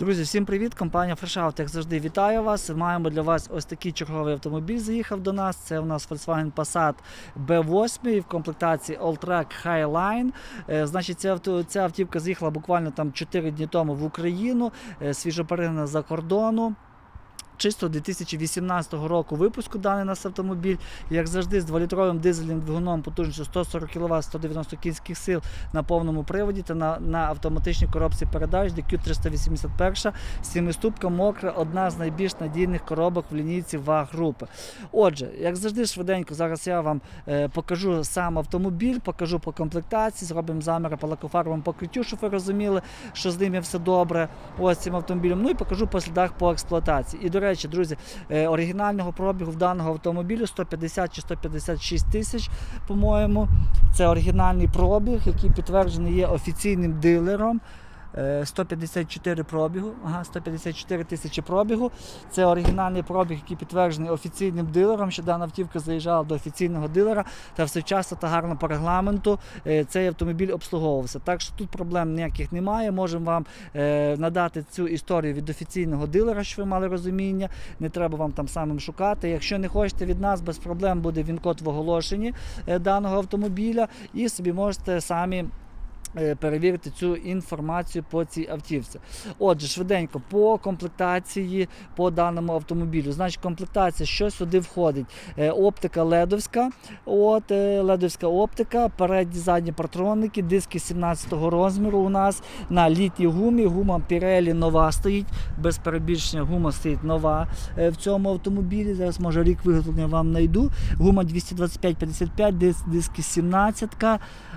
Друзі, всім привіт! Компанія FreshOut, як завжди, вітаю вас. Маємо для вас ось такий черговий автомобіль. Заїхав до нас. Це у нас Volkswagen Passat B8 в комплектації Alltrack Highline. Е, Значить, ця, ця автівка з'їхала буквально там 4 дні тому в Україну, е, свіжо за кордону. Чисто 2018 року випуску даний нас автомобіль, як завжди, з 2-літровим дизельним двигуном потужністю 140 кВт, 190 кінських сил на повному приводі та на, на автоматичній коробці передач DQ381, сімиступка мокра, одна з найбільш надійних коробок в лінійці ВАГ групи. Отже, як завжди, швиденько, зараз я вам е, покажу сам автомобіль, покажу по комплектації, зробимо заміри по лакофарбовому покриттю, щоб ви розуміли, що з ним є все добре. Ось цим автомобілем. Ну і покажу по слідах по експлуатації. І до речі, друзі, е, оригінального пробігу в даного автомобілю 150 чи 156 тисяч, по-моєму. Це оригінальний пробіг, який підтверджений є офіційним дилером. Е, 154 пробігу, ага, 154 тисячі пробігу. Це оригінальний пробіг, який підтверджений офіційним дилером, що дана автівка заїжджала до офіційного дилера та все вчасно та гарно по регламенту е, цей автомобіль обслуговувався. Так що тут проблем ніяких немає. Можемо вам е, надати цю історію від офіційного дилера, щоб ви мали розуміння. Не треба вам там самим шукати. Якщо не хочете від нас, без проблем буде він-код в оголошенні е, даного автомобіля, і собі можете самі. Е, Перевірити цю інформацію по цій автівці. Отже, швиденько по комплектації по даному автомобілю. Значить, комплектація, що сюди входить? Е, Оптика ледовська, от е, ледовська оптика, передні задні партроники, диски 17-го розміру у нас на літній гумі. Гума Pirelli нова стоїть, без перебільшення гума стоїть нова в цьому автомобілі. Зараз може рік виготовлення вам знайду. Гума 225-55, дис, диски 17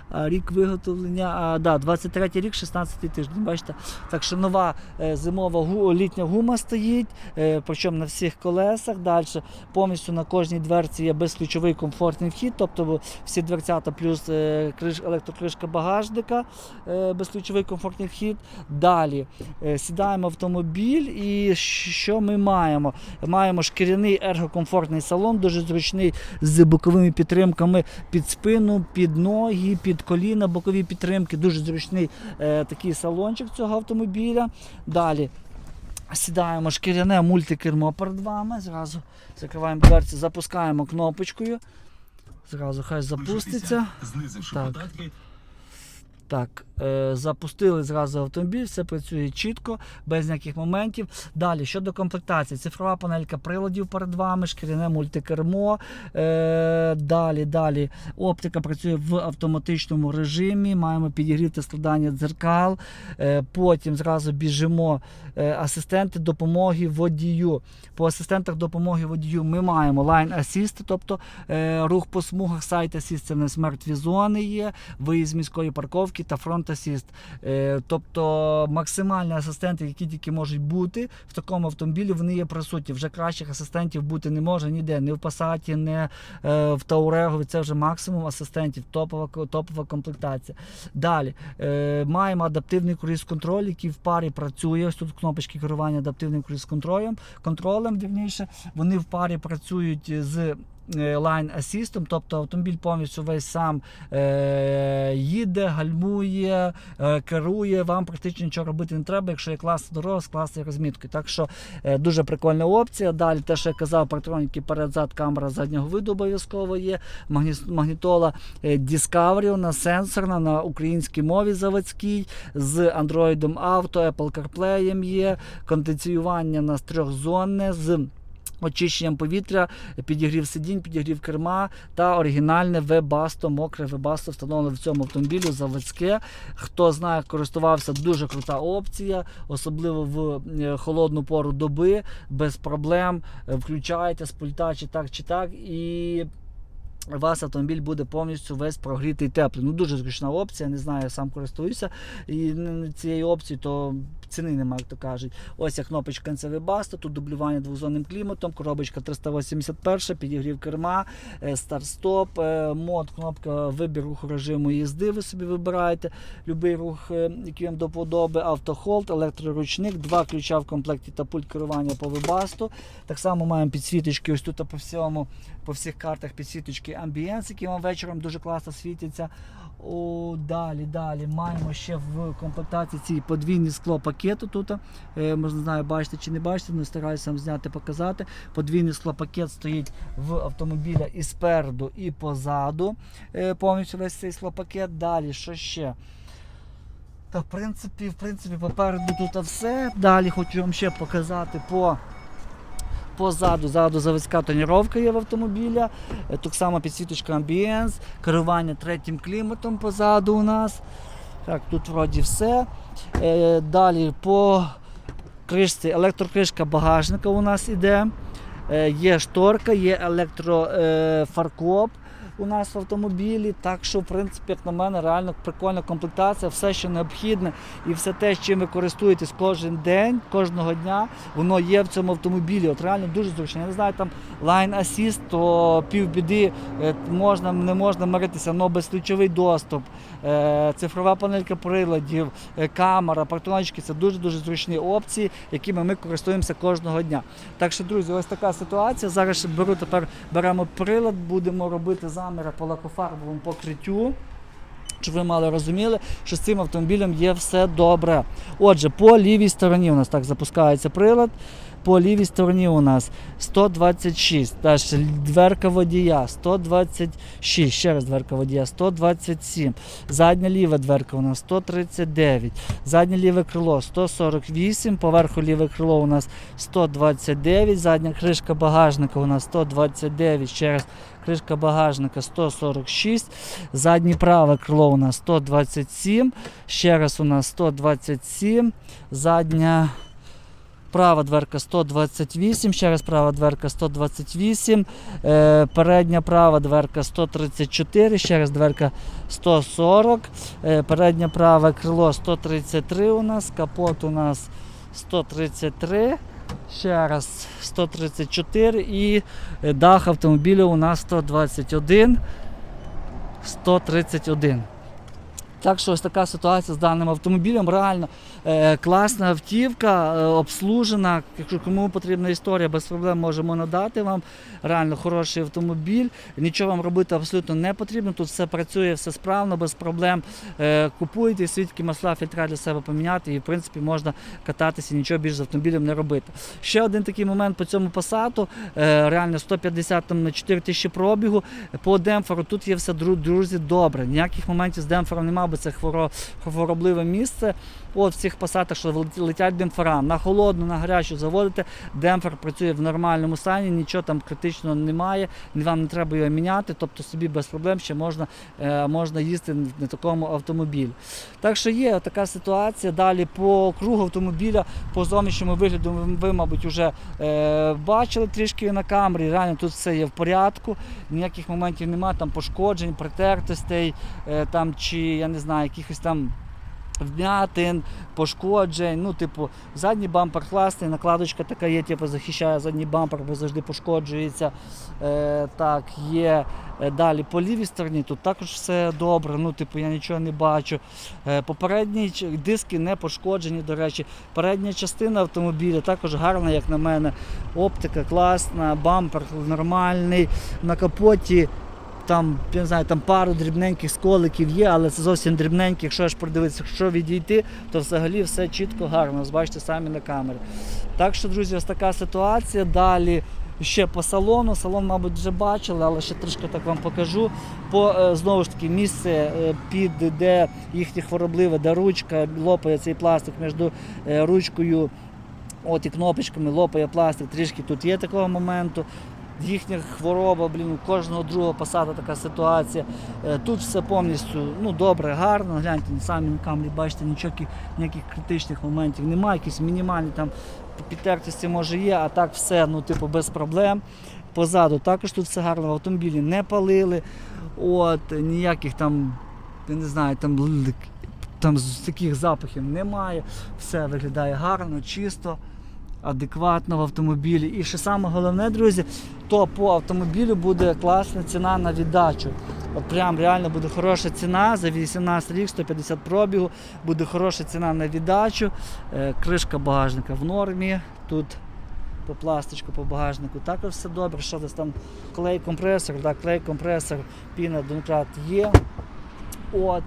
а рік виготовлення, да, 23 рік, 16 тиждень. Бачите? Так що нова е, зимова літня гума стоїть, е, причому на всіх колесах. Далі повністю на кожній дверці є безключовий комфортний вхід, тобто всі дверцята плюс е, електрокришка багажника, безключовий комфортний вхід. Далі сідаємо в автомобіль і що ми маємо? Маємо шкіряний ергокомфортний салон, дуже зручний з боковими підтримками під спину, під ноги, під коліна, бокові підтримки. Дуже зручний е, такий салончик цього автомобіля. Далі сідаємо шкіряне мультикермо перед вами. Зразу закриваємо дверці, запускаємо кнопочкою. Зразу хай запуститься. знизивши податки, Так, е, запустили зразу автомобіль, все працює чітко, без ніяких моментів. Далі, щодо комплектації, цифрова панелька приладів перед вами, шкіряне мультикермо. Е, далі, далі. Оптика працює в автоматичному режимі. Маємо підігрів та складання дзеркал. Е, потім зразу біжимо асистенти допомоги водію. По асистентах допомоги водію ми маємо Line Assist, тобто рух по смугах, сайт Assist, це в нас мертві зони є, виїзд міської парковки та фронт Assist. Е, тобто максимальні асистенти, які тільки можуть бути в такому автомобілі, вони є присутні. Вже кращих асистентів бути не може ніде, ні в Passat, ні е, в Таурегові. Це вже максимум асистентів, топова, топова комплектація. Далі е, маємо адаптивний круїз-контроль, який в парі працює. Ось тут кнопочки керування адаптивним круїз-контролем. Контролем, вірніше, вони в парі працюють з Line Assist, тобто автомобіль повністю весь сам е, їде, гальмує, е, керує. Вам практично нічого робити не треба, якщо є клас дорога з класною розміткою. Так що е, дуже прикольна опція. Далі те, що я казав, партроніки перед-зад, камера заднього виду обов'язково є. Магнітола е, Discovery, вона сенсорна на українській мові заводській, з Android Auto, Apple CarPlay є, кондиціювання у нас трьохзонне з очищенням повітря, підігрів сидінь, підігрів керма та оригінальне Webasto, мокре Webasto встановлене в цьому автомобілі заводське. Хто знає, користувався, дуже крута опція, особливо в е, холодну пору доби, без проблем. Е, Включаєте з пульта чи так, чи так, і у вас автомобіль буде повністю весь прогрітий теплий. Ну дуже зручна опція, не знаю, я сам користуюся цією опцією, то ціни немає, як то кажуть. Ось ця кнопочка Basta, тут дублювання двозонним кліматом, коробочка 381, підігрів керма, е, старт-стоп, е, мод, кнопка вибір руху режиму їзди. Ви собі вибираєте будь-який рух, е, який вам до вподоби, автохолд, електроручник, два ключа в комплекті та пульт керування по вебасту. Так само маємо підсвіточки ось тут по всьому, по всіх картах підсвіточки Ambience, які вам вечором дуже класно світяться. О, далі, далі. Маємо ще в комплектації ці подвійні склопакети. склопакету тут. Е, Можна знаю, бачите чи не бачите, але стараюся вам зняти, показати. Подвійний склопакет стоїть в автомобіля і спереду, і позаду. Е, Повністю весь цей склопакет. Далі, що ще? Та в принципі, в принципі, попереду тут все. Далі хочу вам ще показати по. Позаду, ззаду заводська тоніровка є в автомобіля, е, так само підсвіточка амбієнс, керування третім кліматом позаду у нас. Так, тут вроді все. Е, далі по кришці електрокришка багажника у нас іде. Е, є шторка, є електрофаркоп у нас в автомобілі. Так що, в принципі, як на мене, реально прикольна комплектація, все, що необхідне, і все те, чим ви користуєтесь кожен день, кожного дня, воно є в цьому автомобілі. От реально дуже зручно. Я не знаю, там Assist, то півбіди е, можна, не можна миритися, але безключовий доступ, е, цифрова панелька приладів, е, камера, партоночки це дуже-дуже зручні опції, якими ми користуємося кожного дня. Так що, друзі, ось така ситуація. Зараз беру тепер беремо прилад, будемо робити заміри по лакофарбовому покриттю. Щоб ви мали розуміли, що з цим автомобілем є все добре. Отже, по лівій стороні у нас так запускається прилад. По лівій стороні у нас 126. Далі дверка водія 126. Ще раз дверка водія 127. Задня ліва дверка у нас 139. Заднє ліве крило 148. Поверху ліве крило у нас 129. Задня кришка багажника у нас 129. Ще раз кришка багажника 146. Заднє праве крило у нас 127. Ще раз у нас 127. Задня. Права дверка 128, ще раз права дверка 128, е, передня права дверка 134, ще раз дверка 140, е, переднє праве крило 133 у нас, капот у нас 133, ще раз 134 і е, дах автомобіля у нас 121, 131. Так що ось така ситуація з даним автомобілем. Реально е, класна автівка, е, обслужена. Якщо кому потрібна історія, без проблем можемо надати вам. Реально хороший автомобіль. Нічого вам робити абсолютно не потрібно. Тут все працює, все справно, без проблем. Е, купуйте свідки масла, фільтра для себе поміняти, і в принципі можна кататися, нічого більше з автомобілем не робити. Ще один такий момент по цьому пасату. Е, реально 150 там, на 4 тисячі пробігу. По демпферу тут є все друзі добре. Ніяких моментів з демпфером немає, хворо, хворобливе місце. От в цих пасатах, що летять демпфера. На холодну, на гарячу заводите, демпфер працює в нормальному стані, нічого там критичного немає, вам не треба його міняти, тобто собі без проблем ще можна, е, можна їсти на такому автомобілі. Так що є така ситуація. Далі по кругу автомобіля, по зовнішньому вигляду, ви, мабуть, вже е, бачили трішки на камері. Реально тут все є в порядку, ніяких моментів немає, там пошкоджень, притертостей, е, там, чи я не знаю, якихось там. Вмятин, пошкоджень, ну, типу, задній бампер класний, накладочка така є, типу, захищає задній бампер, бо завжди пошкоджується. Е, так, є Е, далі по лівій стороні, тут також все добре, ну, типу, я нічого не бачу. Е, попередні диски не пошкоджені, до речі. Передня частина автомобіля також гарна, як на мене. Оптика класна, бампер нормальний, на капоті там, я не знаю, там пару дрібненьких сколиків є, але це зовсім дрібненькі. Якщо аж подивитися, якщо відійти, то взагалі все чітко гарно. Ось Бачите самі на камері. Так що, друзі, ось така ситуація. Далі ще по салону. Салон, мабуть, вже бачили, але ще трішки так вам покажу. По е, знову ж таки місце е, під де їхнє хворобливе, де ручка лопає цей пластик між е, ручкою. От і кнопочками лопає пластик, трішки тут є такого моменту. Їхня хвороба, блін, у кожного другого посада така ситуація. Е, Тут все повністю ну, добре, гарно. Гляньте, самі на камері бачите, нічого, ніяких критичних моментів немає, якісь мінімальні там підтертості може є, а так все ну, типу, без проблем. Позаду також тут все гарно, в автомобілі не палили. От, ніяких там, я не знаю, там, там таких запахів немає. Все виглядає гарно, чисто адекватно в автомобілі. І що саме головне, друзі, то по автомобілю буде класна ціна на віддачу. От прям реально буде хороша ціна за 18 рік, 150 пробігу, буде хороша ціна на віддачу. Е, Кришка багажника в нормі. Тут по пластичку, по багажнику також все добре. Що десь там клей компресор, да, клей компресор, піна Донкрат є. От.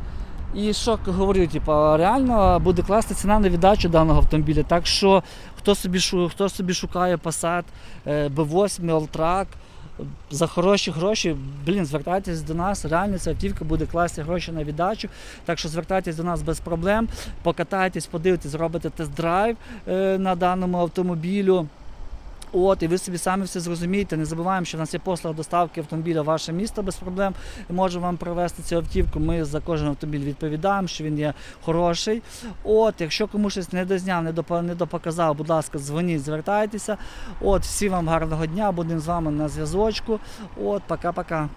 І що говорю, типу, реально буде класна ціна на віддачу даного автомобіля. Так що хто собі, хто собі шукає Passat е, B8 Alltrack, за хороші гроші, блін, звертайтесь до нас. Реально ця автівка буде класні гроші на віддачу. Так що звертайтесь до нас без проблем, покатайтесь, подивитесь, зробите тест-драйв е, на даному автомобілю. От, і ви собі самі все зрозумієте. Не забуваємо, що в нас є послуга доставки автомобіля в ваше місто без проблем. Можемо вам привезти цю автівку. Ми за кожен автомобіль відповідаємо, що він є хороший. От, якщо комусь щось не дозняв, не допоказав, будь ласка, дзвоніть, звертайтеся. От, всім вам гарного дня, будемо з вами на зв'язочку. От, пока-пока.